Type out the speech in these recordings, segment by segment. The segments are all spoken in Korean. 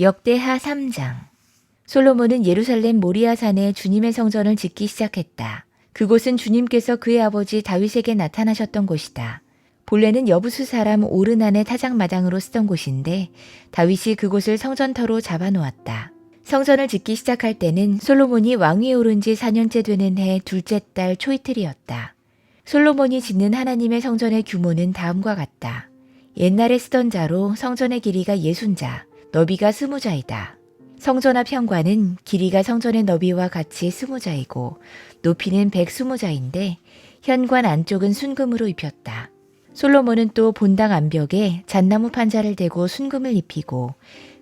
역대하 3장 솔로몬은 예루살렘 모리아산에 주님의 성전을 짓기 시작했다. 그곳은 주님께서 그의 아버지 다윗에게 나타나셨던 곳이다. 본래는 여부수 사람 오르난의 타작마당으로 쓰던 곳인데 다윗이 그곳을 성전터로 잡아놓았다. 성전을 짓기 시작할 때는 솔로몬이 왕위에 오른 지 4년째 되는 해 둘째 달 초이틀이었다. 솔로몬이 짓는 하나님의 성전의 규모는 다음과 같다. 옛날에 쓰던 자로 성전의 길이가 예순자, 너비가 스무자이다. 성전 앞 현관은 길이가 성전의 너비와 같이 스무자이고 높이는 백스무자인데 현관 안쪽은 순금으로 입혔다. 솔로몬은 또 본당 안벽에 잣나무 판자를 대고 순금을 입히고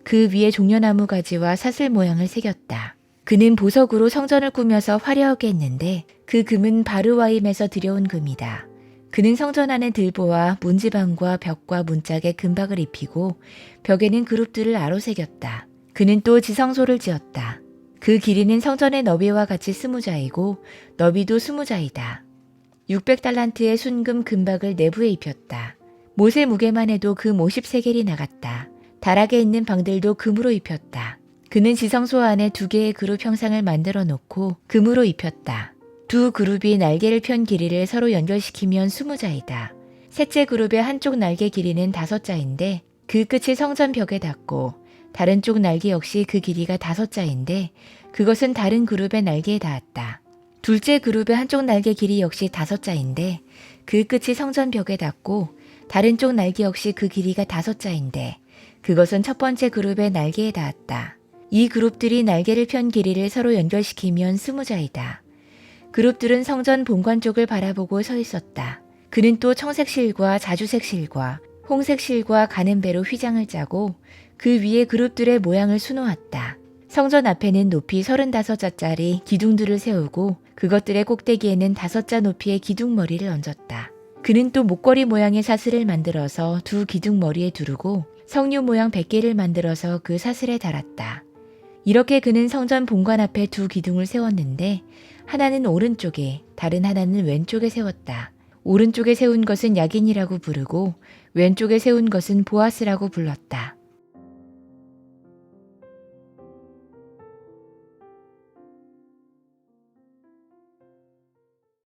그 위에 종려나무 가지와 사슬 모양을 새겼다. 그는 보석으로 성전을 꾸며서 화려하게 했는데 그 금은 바르와임에서 들여온 금이다. 그는 성전 안의 들보와 문지방과 벽과 문짝에 금박을 입히고 벽에는 그룹들을 아로 새겼다. 그는 또 지성소를 지었다. 그 길이는 성전의 너비와 같이 스무자이고 너비도 스무자이다. 600달란트의 순금 금박을 내부에 입혔다. 못의 무게만 해도 금 50세겔이 나갔다. 다락에 있는 방들도 금으로 입혔다. 그는 지성소 안에 두 개의 그룹 형상을 만들어 놓고 금으로 입혔다. 두 그룹이 날개를 편 길이를 서로 연결시키면 스무 자이다. 셋째 그룹의 한쪽 날개 길이는 다섯 자인데 그 끝이 성전 벽에 닿고 다른 쪽 날개 역시 그 길이가 다섯 자인데 그것은 다른 그룹의 날개에 닿았다. 둘째 그룹의 한쪽 날개 길이 역시 다섯 자인데 그 끝이 성전 벽에 닿고 다른 쪽 날개 역시 그 길이가 다섯 자인데 그것은 첫 번째 그룹의 날개에 닿았다. 이 그룹들이 날개를 편 길이를 서로 연결시키면 스무 자이다. 그룹들은 성전 본관 쪽을 바라보고 서 있었다. 그는 또 청색 실과 자주색 실과 홍색 실과 가는 배로 휘장을 짜고 그 위에 그룹들의 모양을 수놓았다. 성전 앞에는 높이 35자짜리 기둥들을 세우고 그것들의 꼭대기에는 다섯 자 높이의 기둥머리를 얹었다. 그는 또 목걸이 모양의 사슬을 만들어서 두 기둥머리에 두르고 성류 모양 100개를 만들어서 그 사슬에 달았다. 이렇게 그는 성전 본관 앞에 두 기둥을 세웠는데 하나는 오른쪽에 다른 하나는 왼쪽에 세웠다. 오른쪽에 세운 것은 야긴이라고 부르고 왼쪽에 세운 것은 보아스라고 불렀다.